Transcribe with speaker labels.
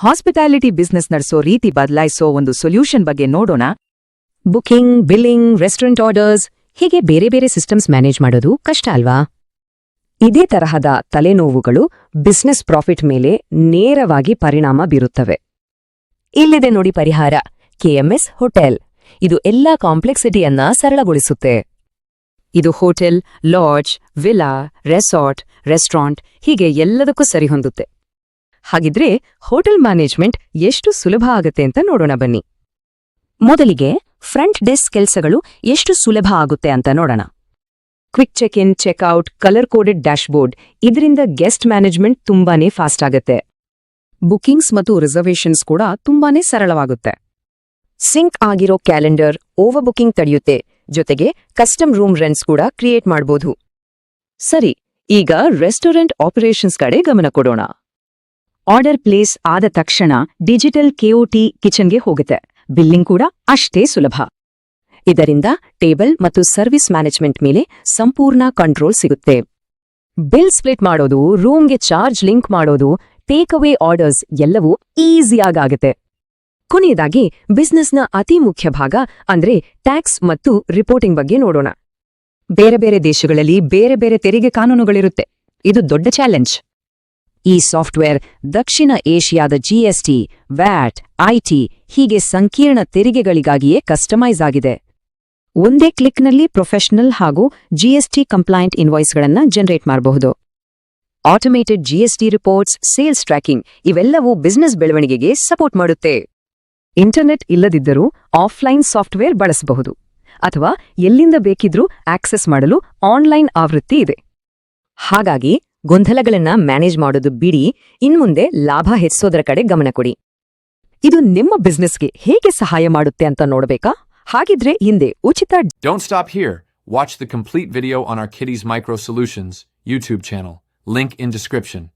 Speaker 1: Hospitality business ನಡೆಸೋ ರೀತಿ ಬದಲಾಯಿಸೋ ಒಂದು ಸೊಲ್ಯೂಷನ್ ಬಗ್ಗೆ ನೋಡೋಣ.
Speaker 2: ಬುಕಿಂಗ್, ಬಿಲ್ಲಿಂಗ್, ರೆಸ್ಟೋರೆಂಟ್ ಆರ್ಡರ್ಸ್, ಹೀಗೆ ಬೇರೆ ಬೇರೆ ಸಿಸ್ಟಮ್ಸ್ ಮ್ಯಾನೇಜ್ ಮಾಡೋದು ಕಷ್ಟ ಅಲ್ವಾ? ಇದೇ ತರಹದ ತಲೆನೋವುಗಳು ಬಿಸ್ನೆಸ್ ಪ್ರಾಫಿಟ್ ಮೇಲೆ ನೇರವಾಗಿ ಪರಿಣಾಮ ಬೀರುತ್ತವೆ. ಇಲ್ಲಿದೆ ನೋಡಿ ಪರಿಹಾರ. KMS hotel. ಇದು ಎಲ್ಲಾ ಕಾಂಪ್ಲೆಕ್ಸಿಟಿಯನ್ನ ಸರಳಗೊಳಿಸುತ್ತೆ.
Speaker 1: ಇದು hotel, lodge villa resort, restaurant ಹೀಗೆ ಎಲ್ಲದಕ್ಕೂ ಸರಿಹೊಂದುತ್ತೆ. ಹಾಗಿದ್ರೆ ಹೋಟೆಲ್ ಮ್ಯಾನೇಜ್ಮೆಂಟ್ ಎಷ್ಟು ಸುಲಭ ಆಗುತ್ತೆ ಅಂತ ನೋಡೋಣ ಬನ್ನಿ.
Speaker 2: ಮೊದಲಿಗೆ ಫ್ರಂಟ್ ಡೆಸ್ಕ್ ಕೆಲಸಗಳು ಎಷ್ಟು ಸುಲಭ ಆಗುತ್ತೆ ಅಂತ ನೋಡೋಣ.
Speaker 1: Quick check in checkout colour coded dashboard ಇದರಿಂದ ಗೆಸ್ಟ್ ಮ್ಯಾನೇಜ್ಮೆಂಟ್ ತುಂಬಾನೇ ಫಾಸ್ಟ್ ಆಗುತ್ತೆ. ಬುಕಿಂಗ್ಸ್ ಮತ್ತು ರಿಸರ್ವೇಷನ್ಸ್ ಕೂಡ ತುಂಬಾನೇ ಸರಳವಾಗುತ್ತೆ.
Speaker 2: ಸಿಂಕ್ ಆಗಿರೋ ಕ್ಯಾಲೆಂಡರ್ ಓವರ್ ಬುಕಿಂಗ್ ತಡೆಯುತ್ತೆ, ಜೊತೆಗೆ ಕಸ್ಟಮ್ ರೂಮ್ ರೆಂಟ್ಸ್ ಕೂಡ ಕ್ರಿಯೇಟ್ ಮಾಡಬಹುದು
Speaker 1: ಸರಿ, ಈಗ ರೆಸ್ಟೋರೆಂಟ್ ಆಪರೇಷನ್ಸ್ ಕಡೆ ಗಮನ ಕೊಡೋಣ. ಆರ್ಡರ್ ಪ್ಲೇಸ್ ಆದ ತಕ್ಷಣ ಡಿಜಿಟಲ್ ಕೆಒಟಿ ಕಿಚನ್ಗೆ ಹೋಗುತ್ತೆ. ಬಿಲ್ಲಿಂಗ್ ಕೂಡ ಅಷ್ಟೇ ಸುಲಭ.
Speaker 2: ಇದರಿಂದ ಟೇಬಲ್ ಮತ್ತು ಸರ್ವಿಸ್ ಮ್ಯಾನೇಜ್ಮೆಂಟ್ ಮೇಲೆ ಸಂಪೂರ್ಣ ಕಂಟ್ರೋಲ್ ಸಿಗುತ್ತೆ. ಬಿಲ್ ಸ್ಪ್ಲಿಟ್ ಮಾಡೋದು, ರೂಮ್ಗೆ ಚಾರ್ಜ್ ಲಿಂಕ್ ಮಾಡೋದು ಟೇಕ್ ಅವೇ ಆರ್ಡರ್ಸ್ ಎಲ್ಲವೂ ಈಸಿಯಾಗಾಗುತ್ತೆ. ಕೊನೆಯದಾಗಿ ಬಿಸ್ನೆಸ್ನ ಅತಿ ಮುಖ್ಯ ಭಾಗ ಅಂದ್ರೆ ಟ್ಯಾಕ್ಸ್ ಮತ್ತು ರಿಪೋರ್ಟಿಂಗ್ ಬಗ್ಗೆ ನೋಡೋಣ.
Speaker 1: ಬೇರೆ ಬೇರೆ ದೇಶಗಳಲ್ಲಿ ಬೇರೆ ಬೇರೆ ತೆರಿಗೆ ಕಾನೂನುಗಳಿರುತ್ತೆ. ಇದು ದೊಡ್ಡ ಚಾಲೆಂಜ್.
Speaker 2: ಈ ಸಾಫ್ಟ್ವೇರ್ ದಕ್ಷಿಣ ಏಷ್ಯಾದ ಜಿಎಸ್ಟಿ ವ್ಯಾಟ್ ಐಟಿ ಹೀಗೆ ಸಂಕೀರ್ಣ ತೆರಿಗೆಗಳಿಗಾಗಿಯೇ ಕಸ್ಟಮೈಸ್ ಆಗಿದೆ. ಒಂದೇ ಕ್ಲಿಕ್ನಲ್ಲಿ ಪ್ರೊಫೆಷನಲ್ ಹಾಗೂ ಜಿಎಸ್ಟಿ ಕಂಪ್ಲೈಂಟ್ ಇನ್ವಾಯ್ಸ್ಗಳನ್ನು ಜನರೇಟ್ ಮಾಡಬಹುದು. Automated GST reports, sales tracking ಇವೆಲ್ಲವೂ ಬಿಸ್ನೆಸ್ ಬೆಳವಣಿಗೆಗೆ ಸಪೋರ್ಟ್ ಮಾಡುತ್ತೆ.
Speaker 1: ಇಂಟರ್ನೆಟ್ ಇಲ್ಲದಿದ್ದರೂ ಆಫ್ಲೈನ್ ಸಾಫ್ಟ್ವೇರ್ ಬಳಸಬಹುದು. ಅಥವಾ ಎಲ್ಲಿಂದ ಬೇಕಿದ್ರೂ ಆಕ್ಸೆಸ್ ಮಾಡಲು ಆನ್ಲೈನ್ ಆವೃತ್ತಿ ಇದೆ.
Speaker 2: ಹಾಗಾಗಿ ಗೊಂದಲಗಳನ್ನ ಮ್ಯಾನೇಜ್ ಮಾಡೋದು ಬಿಡಿ. ಇನ್ಮುಂದೆ ಲಾಭ ಹೆಚ್ಚಿಸೋದ್ರ ಕಡೆ ಗಮನ ಕೊಡಿ.
Speaker 1: ಇದು ನಿಮ್ಮ ಬಿಸ್ನೆಸ್ಗೆ ಹೇಗೆ ಸಹಾಯ ಮಾಡುತ್ತೆ ಅಂತ ನೋಡಬೇಕಾ? ಹಾಗಿದ್ರೆ ಹಿಂದೆ ಉಚಿತ
Speaker 3: don't stop here watch the complete video on our Kidees micro solutions YouTube channel link in description